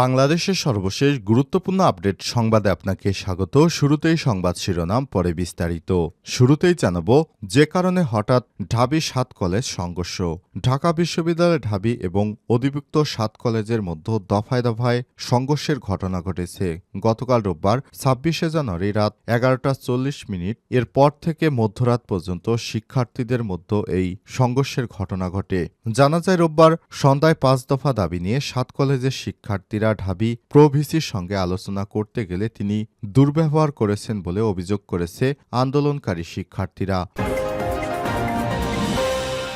বাংলাদেশের সর্বশেষ গুরুত্বপূর্ণ আপডেট সংবাদে আপনাকে স্বাগত। শুরুতেই সংবাদ শিরোনাম, পরে বিস্তারিত। শুরুতেই জানাব, যে কারণে হঠাৎ ঢাবি সাত কলেজ সংঘর্ষ। ঢাকা বিশ্ববিদ্যালয় ঢাবি এবং অধিভুক্ত সাত কলেজের মধ্যে দফায় দফায় সংঘর্ষের ঘটনা ঘটেছে। গতকাল রোববার, ছাব্বিশে জানুয়ারি রাত এগারোটা চল্লিশ মিনিট এর পর থেকে মধ্যরাত পর্যন্ত শিক্ষার্থীদের মধ্যে এই সংঘর্ষের ঘটনা ঘটে। জানা যায়, রোববার সন্ধ্যায় পাঁচ দফা দাবি নিয়ে সাত কলেজের শিক্ষার্থীরা ঢাবি প্রভিসির সঙ্গে আলোচনা করতে গেলে তিনি দুর্ব্যবহার করেছেন বলে অভিযোগ করেছে আন্দোলনকারী শিক্ষার্থীরা।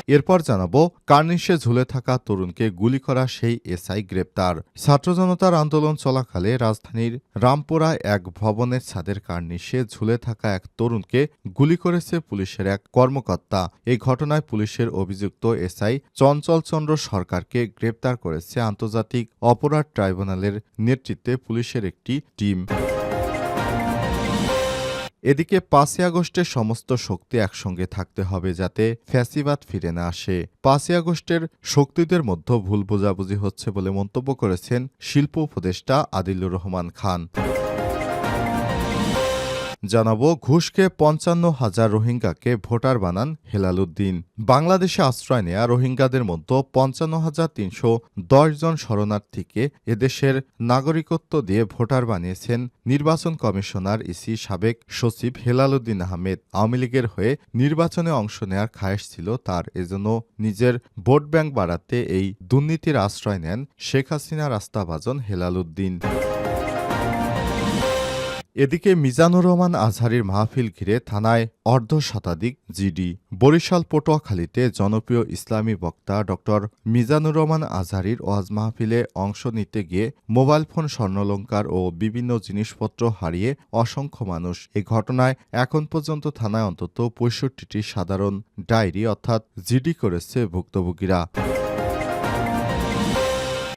এরপর জানাব, কার্নিশে ঝুলে থাকা তরুণকে গুলি করা সেই এসআই গ্রেপ্তার। ছাত্র জনতার আন্দোলন চলাকালে রাজধানীর রামপুরায় এক ভবনের ছাদের কার্নিশে ঝুলে থাকা এক তরুণকে গুলি করেছে পুলিশের এক কর্মকর্তা। এই ঘটনায় পুলিশের অভিযুক্ত এসআই চঞ্চল চন্দ্র সরকারকে গ্রেপ্তার করেছে আন্তর্জাতিক অপরাধ ট্রাইব্যুনালের নেতৃত্বে পুলিশের একটি টিম। এদিকে পাঁচই আগস্টের সমস্ত শক্তি একসঙ্গে থাকতে হবে যাতে ফ্যাসিবাদ ফিরে না আসে। পাঁচই আগস্টের শক্তিদের মধ্যে ভুল বোঝাবুঝি হচ্ছে বলে মন্তব্য করেছেন শিল্প উপদেষ্টা আদিলুর রহমান খান। জানাব, ঘুষকে পঞ্চান্ন হাজার রোহিঙ্গাকে ভোটার বানান হেলালুদ্দিন। বাংলাদেশে আশ্রয় নেয়া রোহিঙ্গাদের মধ্যে পঞ্চান্ন হাজার তিনশো দশ জন শরণার্থীকে এদেশের নাগরিকত্ব দিয়ে ভোটার বানিয়েছেন নির্বাচন কমিশনার ইসি সাবেক সচিব হেলালুদ্দিন আহমেদ। আওয়ামী লীগের হয়ে নির্বাচনে অংশ নেয়ার খায়েশ ছিল তার, এজন্য নিজের ভোট ব্যাংক বাড়াতে এই দুর্নীতির আশ্রয় নেন শেখ হাসিনার আস্থাভাজন হেলালুদ্দিন। এদিকে মিজানুর রহমান আজহারির মাহফিল ঘিরে থানায় অর্ধ শতাধিক জিডি বরিশাল পটুয়াখালীতে জনপ্রিয় ইসলামী বক্তা ড. মিজানুর রহমান আজহারির ওয়াজ মাহফিলে অংশ নিতে গিয়ে মোবাইল ফোন, স্বর্ণলঙ্কার ও বিভিন্ন জিনিসপত্র হারিয়ে অসংখ্য মানুষ এ ঘটনায় এখন পর্যন্ত থানায় অন্তত পঁয়ষট্টিটি সাধারণ ডায়েরি অর্থাৎ জিডি করেছে ভুক্তভোগীরা।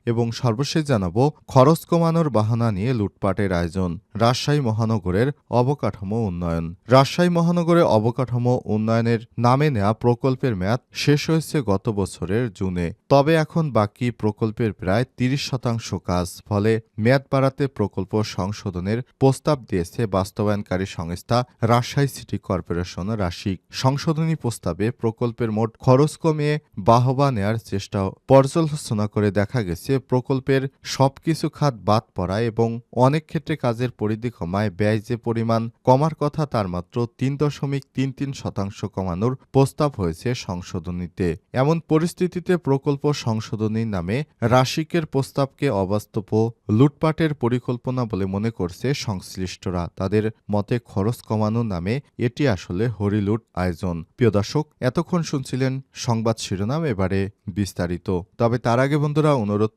এবং সর্বশেষ জানাব, খরচ কমানোর বাহানা নিয়ে লুটপাটের আয়োজন, রাজশাহী মহানগরের অবকাঠামো উন্নয়ন। রাজশাহী মহানগরে অবকাঠামো উন্নয়নের নামে নেওয়া প্রকল্পের মেয়াদ শেষ হয়েছে গত বছরের জুনে। তবে এখন বাকি প্রকল্পের প্রায় তিরিশ শতাংশ কাজ, ফলে মেয়াদ বাড়াতে প্রকল্প সংশোধনের প্রস্তাব দিয়েছে বাস্তবায়নকারী সংস্থা রাজশাহী সিটি কর্পোরেশন রাশিক। সংশোধনী প্রস্তাবে প্রকল্পের মোট খরচ কমিয়ে বাহবা নেয়ার চেষ্টা পর্যালোচনা করে দেখা গেছে প্রকল্পের সবকিছু খাত বাদ পড়া এবং অনেক ক্ষেত্রে কাজের পরিধি কমায় ব্যয় যে পরিমাণ কমার কথা তার মাত্র তিন দশমিক তিন তিন শতাংশ কমানোর প্রস্তাব হয়েছে সংশোধনীতে। এমন পরিস্থিতিতে প্রকল্প সংশোধনীর নামে রাশিকের প্রস্তাবকে অবাস্তব লুটপাটের পরিকল্পনা বলে মনে করছে সংশ্লিষ্টরা। তাদের মতে খরচ কমানো নামে এটি আসলে হরিলুট আয়োজন। প্রিয় দর্শক, এতক্ষণ শুনছিলেন সংবাদ শিরোনাম, এবারে বিস্তারিত। তবে তার আগে বন্ধুরা, অনুরোধ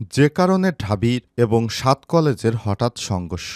যে কারণে ঢাবির এবং সাত কলেজের হঠাৎ সংঘর্ষ।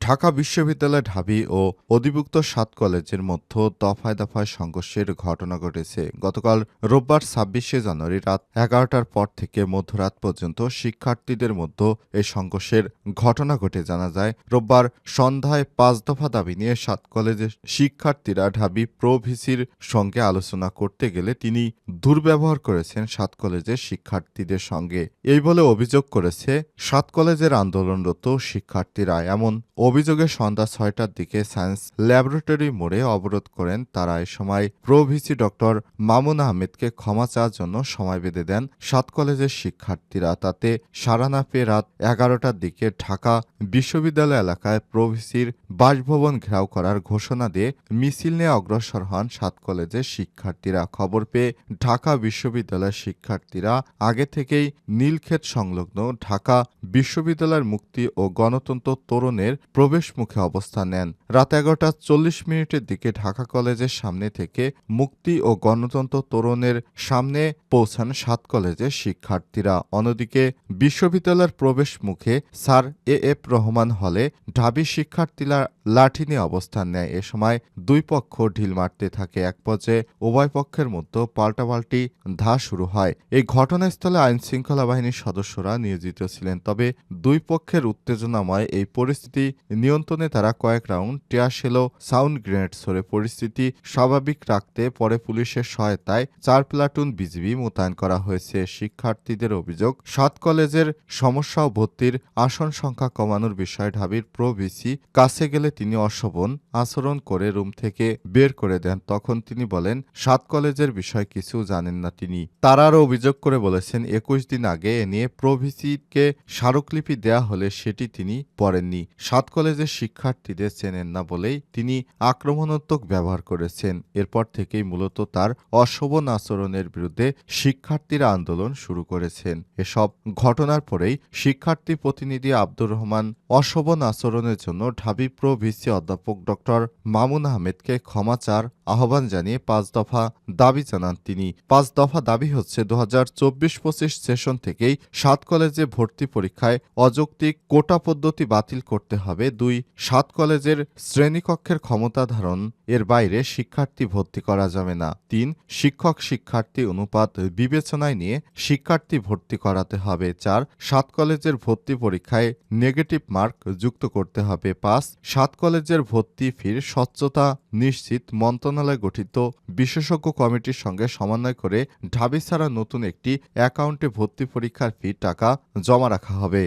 ঢাকা বিশ্ববিদ্যালয় ঢাবি ও অধিভুক্ত সাত কলেজের মধ্যে দফায় দফায় সংঘর্ষের ঘটনা ঘটেছে। গতকাল রোববার ছাব্বিশে জানুয়ারি রাত এগারোটার পর থেকে মধ্যরাত পর্যন্ত শিক্ষার্থীদের মধ্যে এই সংঘর্ষের ঘটনা ঘটে জানা যায়। রোববার সন্ধ্যায় পাঁচ দফা দাবি নিয়ে সাত কলেজের শিক্ষার্থীরা ঢাবি প্রভিসির সঙ্গে আলোচনা করতে গেলে তিনি দুর্ব্যবহার করেছেন সাত কলেজের শিক্ষার্থীদের সঙ্গে। এই বলে অভিযোগ করেছে, সাত কলেজের আন্দোলনরত শিক্ষার্থীরা এমন অভিযোগে সন্ধ্যা ছয়টার দিকে সায়েন্স ল্যাবরেটরি মোড়ে অবরোধ করেন। তারা এ সময় প্রভিসি ডক্টর মামুন আহমেদকে ক্ষমা চাওয়ার জন্য সময় বেঁধে দেন। সাত কলেজের শিক্ষার্থীরা তাতে সারা না পেয়ে রাত এগারোটার দিকে ঢাকা বিশ্ববিদ্যালয় এলাকায় প্রভিসির বাসভবন ঘেরাও করার ঘোষণা দিয়ে মিছিল নিয়ে অগ্রসর হন সাত কলেজের শিক্ষার্থীরা। খবর পেয়ে ঢাকা বিশ্ববিদ্যালয়ের শিক্ষার্থীরা আগে থেকেই নীলক্ষেত সংলগ্ন ঢাকা বিশ্ববিদ্যালয়ের মুক্তি ও গণতন্ত্র তরুণের প্রবেশ মুখে অবস্থান নেন। রাত এগারোটা চল্লিশ মিনিটের দিকে ঢাকা কলেজের সামনে থেকে মুক্তি ও গণতন্ত্র তরুণের সামনে পৌঁছান সাত কলেজের শিক্ষার্থীরা। অন্যদিকে বিশ্ববিদ্যালয়ের প্রবেশ মুখে স্যার এ এফ রহমান হলে ঢাবি শিক্ষার্থীরা লাঠি নিয়ে অবস্থান নেয়। এ সময় দুই পক্ষ ঢিল মারতে থাকে। এক পর্যায়ে উভয় পক্ষের মধ্যে পাল্টাপাল্টি ধা শুরু হয়। এই ঘটনাস্থলে আইন শৃঙ্খলা বাহিনীর সদস্যরা নিয়োজিত ছিলেন। তবে দুই পক্ষের উত্তেজনাময় এই পরিস্থিতি নিয়ন্ত্রণে তারা কয়েক রাউন্ড টিয়াশেলো সাউন্ড গ্রেনেড ছড়ে পরিস্থিতি স্বাভাবিক রাখতে পরে পুলিশের সহায়তায় চার প্লাটুন বিজিবি মোতায়েন করা হয়েছে। শিক্ষার্থীদের অভিযোগ, সাত কলেজের সমস্যা ও ভর্তির আসন সংখ্যা কমানোর বিষয়ে ঢাবির প্রো ভিসি কাছে গেলে তিনি অশোভন আচরণ করে রুম থেকে বের করে দেন। তখন তিনি বলেন, সাত কলেজের বিষয় কিছু জানেন না তিনি। তারা আরও অভিযোগ করে বলেছেন, একুশ দিন আগে এ নিয়ে প্রভিসিকে স্মারকলিপি দেয়া হলে সেটি তিনি পড়েননি। সাত কলেজের শিক্ষার্থীদের চেনেন না বলেই তিনি আক্রমণাত্মক ব্যবহার করেছেন। এরপর থেকেই মূলত তার অশোভন আচরণের বিরুদ্ধে শিক্ষার্থীরা আন্দোলন শুরু করেছেন। এসব ঘটনার পরেই শিক্ষার্থী প্রতিনিধি আব্দুর রহমান অশোভন আচরণের জন্য ঢাবি প্রো ভিসি অধ্যাপক ডক্টর মামুন আহমেদকে ক্ষমা চার আহ্বান জানিয়ে পাঁচ দফা দাবি জানান তিনি। পাঁচ দফা দাবি হচ্ছে দু হাজার চব্বিশ পঁচিশ সেশন থেকেই সাত কলেজে ভর্তি পরীক্ষায় অযৌক্তিক কোটা পদ্ধতি বাতিল করতে হবে। দুই, সাত কলেজের শ্রেণীকক্ষের ক্ষমতা ধারণ। এর বাইরে শিক্ষার্থী ভর্তি করা যাবে না। তিন, শিক্ষক শিক্ষার্থী অনুপাত বিবেচনায় নিয়ে শিক্ষার্থী ভর্তি করাতে হবে। চার, সাত কলেজের ভর্তি পরীক্ষায় নেগেটিভ মার্ক যুক্ত করতে হবে। পাঁচ, সাত কলেজের ভর্তি ফির স্বচ্ছতা নিশ্চিত মন্ত্রণালয় গঠিত বিশেষজ্ঞ কমিটির সঙ্গে সমন্বয় করে ঢাবি ছাড়া নতুন একটি অ্যাকাউন্টে ভর্তি পরীক্ষার ফি টাকা জমা রাখা হবে।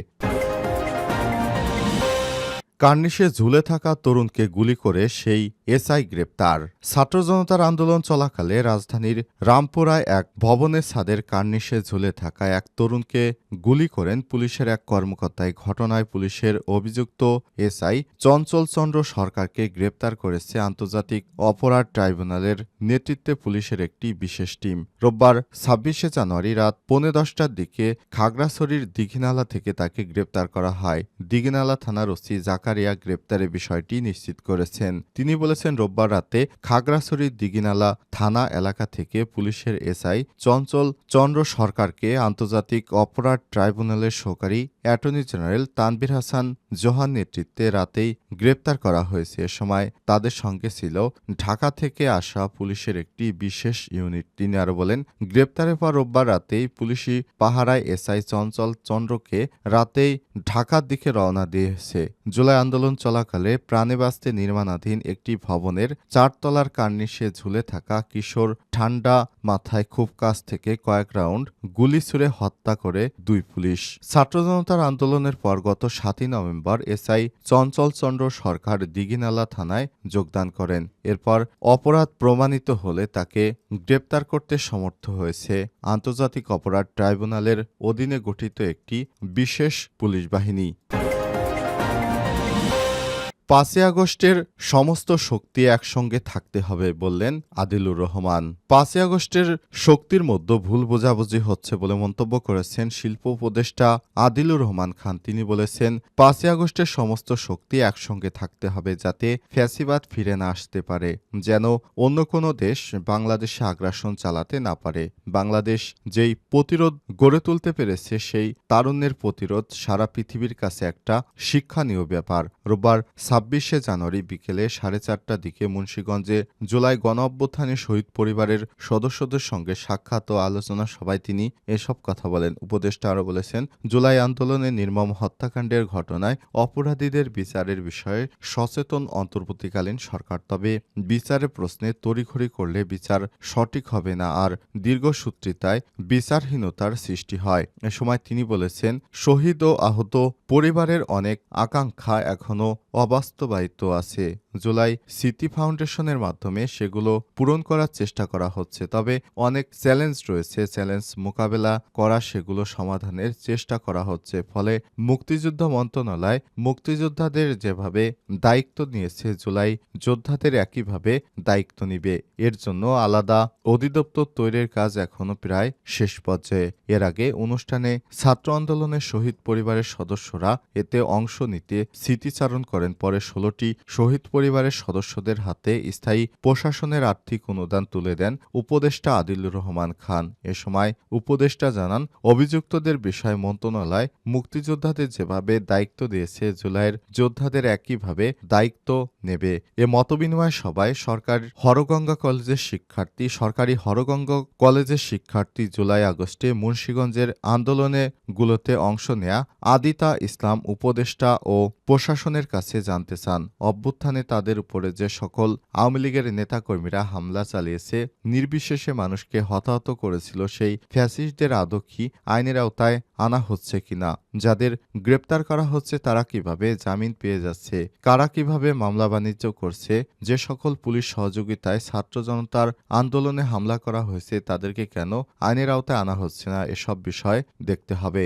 কার্নিশে ঝুলে থাকা তরুণকে গুলি করে সেই এসআই গ্রেপ্তার। ছাত্র জনতার আন্দোলন চলাকালে রাজধানীর রামপুরায় এক ভবনের ছাদের কার্নিশে ঝুলে থাকা এক তরুণকে গুলি করেন পুলিশের এক কর্মকর্তায়। ঘটনায় পুলিশের অভিযুক্ত এসআই চঞ্চল চন্দ্র সরকারকে গ্রেপ্তার করেছে আন্তর্জাতিক অপরাধ ট্রাইব্যুনালের নেতৃত্বে পুলিশের একটি বিশেষ টিম। রোববার ছাব্বিশে জানুয়ারি রাত পৌনে দশটার দিকে খাগড়াছড়ির দিঘিনালা থেকে তাকে গ্রেপ্তার করা হয়। দিঘিনালা থানার ওসি জাকারিয়া গ্রেপ্তারের বিষয়টি নিশ্চিত করেছেন। তিনি বলেছেন, রোববার রাতে খাগড়াছড়ির দিঘিনালা থানা এলাকা থেকে পুলিশের এসআই চঞ্চল চন্দ্র সরকারকে আন্তর্জাতিক অপরাধ ট্রাইব্যুনালের সহকারী অ্যাটর্নি জেনারেল তানবির হাসান জোহান নেতৃত্বে রাতেই গ্রেপ্তার করা হয়েছে। এ সময় তাদের সঙ্গে ছিল ঢাকা থেকে আসা পুলিশের একটি বিশেষ ইউনিট। তিনি আরও বলেন, গ্রেপ্তারের পর রোববার রাতেই পুলিশি পাহারায় এসআই চঞ্চল চন্দ্রকে রাতেই ঢাকার দিকে রওনা দিয়েছে। জুলাই আন্দোলন চলাকালে প্রাণে বাঁচতে নির্মাণাধীন একটি ভবনের চারতলার কার্নিশে ঝুলে থাকা কিশোর ঠান্ডা মাথায় খুব কাছ থেকে কয়েক রাউন্ড গুলি ছুড়ে হত্যা করে দুই পুলিশ। ছাত্র জনতার আন্দোলনের পর গত সাতই নভেম্বর এসআই চঞ্চল চন্দ্র সরকার দিঘিনালা থানায় যোগদান করেন। এরপর অপরাধ প্রমাণিত হলে তাকে গ্রেপ্তার করতে সমর্থ হয়েছে আন্তর্জাতিক অপরাধ ট্রাইব্যুনালের অধীনে গঠিত একটি বিশেষ পুলিশ বাহিনী। পাঁচই আগস্টের সমস্ত শক্তি একসঙ্গে থাকতে হবে বললেন আদিলুর রহমান। পাঁচই আগস্টের শক্তির মধ্যে ভুল বোঝাবুঝি হচ্ছে বলে মন্তব্য করেছেন শিল্প উপদেষ্টা আদিলুর রহমান খান। তিনি বলেছেন, পাঁচই আগস্টের সমস্ত শক্তি একসঙ্গে থাকতে হবে যাতে ফ্যাসিবাদ ফিরে না আসতে পারে, যেন অন্য কোনো দেশ বাংলাদেশে আগ্রাসন চালাতে না পারে। বাংলাদেশ যেই প্রতিরোধ গড়ে তুলতে পেরেছে, সেই তারুণ্যের প্রতিরোধ সারা পৃথিবীর কাছে একটা শিক্ষণীয় ব্যাপার। রোববার ছাব্বিশে জানুয়ারি বিকেলে সাড়ে চারটার দিকে মুন্সীগঞ্জে জুলাই গণ অভ্যুত্থানে শহীদ পরিবারের সদস্যদের সঙ্গে সাক্ষাৎ ও আলোচনা সভায় তিনি এসব কথা বলেন। উপদেষ্টা আরও বলেছেন, জুলাই আন্দোলনে নির্মম হত্যাকাণ্ডের ঘটনায় অপরাধীদের বিচারের বিষয়ে সচেতন অন্তর্বর্তীকালীন সরকার, তবে বিচারের প্রশ্নে তড়িঘড়ি করলে বিচার সঠিক হবে না আর দীর্ঘসূত্রিতায় বিচারহীনতার সৃষ্টি হয়। এ সময় তিনি বলেছেন, শহীদ ও আহত পরিবারের অনেক আকাঙ্ক্ষা এখনও অবাস্তব অবাস্তবায়িত আছে। জুলাই সিটি ফাউন্ডেশনের মাধ্যমে সেগুলো পূরণ করার চেষ্টা করা হচ্ছে। তবে অনেক চ্যালেঞ্জ রয়েছে। চ্যালেঞ্জ মোকাবেলা করা সেগুলো সমাধানের চেষ্টা করা হচ্ছে। ফলে মুক্তিযুদ্ধ মন্ত্রণালয় মুক্তিযোদ্ধাদের যেভাবে দায়িত্ব নিয়েছে, জুলাই যোদ্ধাদের একইভাবে দায়িত্ব নিবে। এর জন্য আলাদা অধিদপ্তর তৈরির কাজ এখনও প্রায় শেষ পর্যায়ে। এর আগে অনুষ্ঠানে ছাত্র আন্দোলনের শহীদ পরিবারের সদস্যরা এতে অংশ নিতে স্মৃতিচারণ করেন। পরে ষোলোটি শহীদ পরিবারের সদস্যদের হাতে স্থায়ী প্রশাসনের আর্থিক অনুদান তুলে দেন উপদেষ্টা আদিলুর রহমান খান। এ সময় উপদেষ্টা জানান, অভিযুক্তদের বিষয় মন্ত্রণালয় মুক্তিযোদ্ধাদের যেভাবে দায়িত্ব দিয়েছে, জুলাইয়ের যোদ্ধাদের একইভাবে দায়িত্ব নেবে। এ মতবিনিময় সভায় সরকার হরগঙ্গা কলেজের শিক্ষার্থী, সরকারি হরগঙ্গা কলেজের শিক্ষার্থী জুলাই আগস্টে মুন্সীগঞ্জের আন্দোলনে গুলোতে অংশ নেয়া আদিতা ইসলাম উপদেষ্টা ও প্রশাসনের কাছে জানতে চান, অভ্যুত্থানে তাদের উপরে যে সকল আওয়ামী লীগের নেতাকর্মীরা হামলা চালিয়েছে, নির্বিশেষে মানুষকে হতাহত করেছিল সেই ফ্যাসিস্টদের আদৌ কি আইনের আওতায় আনা হচ্ছে কিনা, যাদের গ্রেপ্তার করা হচ্ছে তারা কীভাবে জামিন পেয়ে যাচ্ছে, কারা কীভাবে মামলা বাণিজ্য করছে, যে সকল পুলিশ সহযোগিতায় ছাত্র জনতার আন্দোলনে হামলা করা হয়েছে তাদেরকে কেন আইনের আওতায় আনা হচ্ছে না, এসব বিষয় দেখতে হবে।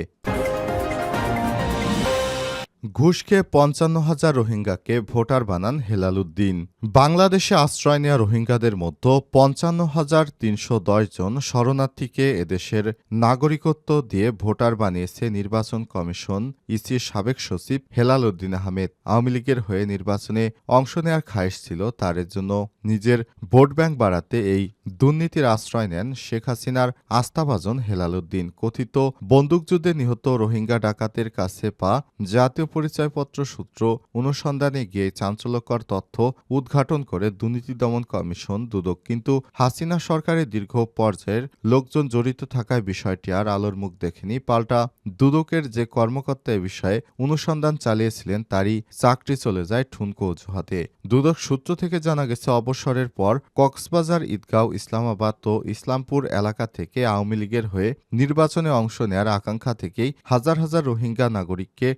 ঘুষ খেয়ে পঞ্চান্ন হাজার রোহিঙ্গাকে ভোটার বানান হেলালুদ্দিন। বাংলাদেশে আশ্রয় নেওয়া রোহিঙ্গাদের মধ্যে পঞ্চান্ন হাজার তিনশো দশ জন শরণার্থীকে এদেশের নাগরিকত্ব দিয়ে ভোটার বানিয়েছে নির্বাচন কমিশন, ইসির সাবেক সচিব হেলালুদ্দিন আহমেদ। আওয়ামী লীগের হয়ে নির্বাচনে অংশ নেওয়ার খায়েশ ছিল তার জন্য নিজের ভোট ব্যাংক বাড়াতে এই দুর্নীতির আশ্রয় নেন শেখ হাসিনার আস্থাভাজন হেলালুদ্দিন। কথিত বন্দুকযুদ্ধে নিহত রোহিঙ্গা ডাকাতের কাছে পা, জাতীয় পরিচয়পত্র সূত্র অনুসন্ধানে গিয়ে চাঞ্চল্যকর তথ্য উদ্ঘাটন করে দুর্নীতি দমন কমিশন দুদক। কিন্তু হাসিনা সরকারের দীর্ঘ পর্যায়ের লোকজন জড়িত থাকায় বিষয়টি আর আলোর মুখ দেখেনি। পাল্টা দুদকের যে কর্মকর্তা এ বিষয়ে অনুসন্ধান চালিয়েছিলেন, তারই চাকরি চলে যায় ঠুনকো অজুহাতে। দুদক সূত্র থেকে জানা গেছে, অবসরের পর কক্সবাজার ঈদগাঁও ইসলামাবাদ ও ইসলামপুর এলাকা থেকে আওয়ামী লীগের হয়ে নির্বাচনে অংশ নেয়ার আকাঙ্ক্ষা থেকেই হাজার হাজার রোহিঙ্গা নাগরিককে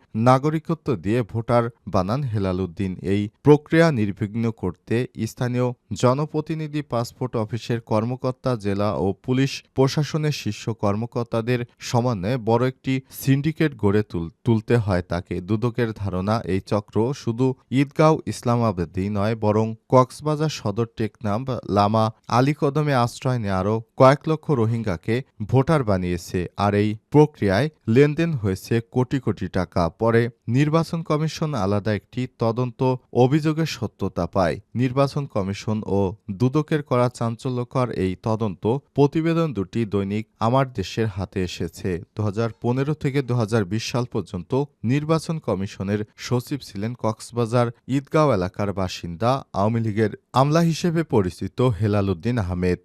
নাগরিকত্ব দিয়ে ভোটার বানান হেলালুদ্দিন। এই প্রক্রিয়া নির্বিঘ্ন করতে স্থানীয় জনপ্রতিনিধি পাসপোর্ট অফিসের কর্মকর্তা, জেলা ও পুলিশ প্রশাসনের শীর্ষ কর্মকর্তাদের সমন্বয়ে বড় একটি সিন্ডিকেট গড়ে তুলতে হয় তাকে। দুদকের ধারণা, এই চক্র শুধু ঈদগাঁও ইসলামাবাদই নয়, বরং কক্সবাজার সদর টেকনাম লামা আলী কদমে আশ্রয় নেয় আরও কয়েক লক্ষ রোহিঙ্গাকে ভোটার বানিয়েছে। আর এই প্রক্রিয়ায় লেনদেন হয়েছে কোটি কোটি টাকা। পরে নির্বাচন কমিশন আলাদা একটি তদন্ত অভিযোগের সত্যতা পায়। নির্বাচন কমিশন ও দুদকের করা চাঞ্চল্যকর এই তদন্ত প্রতিবেদন দুটি দৈনিক আমার দেশের হাতে এসেছে। দু হাজার পনেরো থেকে দু হাজার বিশ সাল পর্যন্ত নির্বাচন কমিশনের সচিব ছিলেন কক্সবাজার ঈদগাঁও এলাকার বাসিন্দা, আওয়ামী লীগের আমলা হিসেবে পরিচিত হেলাল উদ্দিন আহমেদ।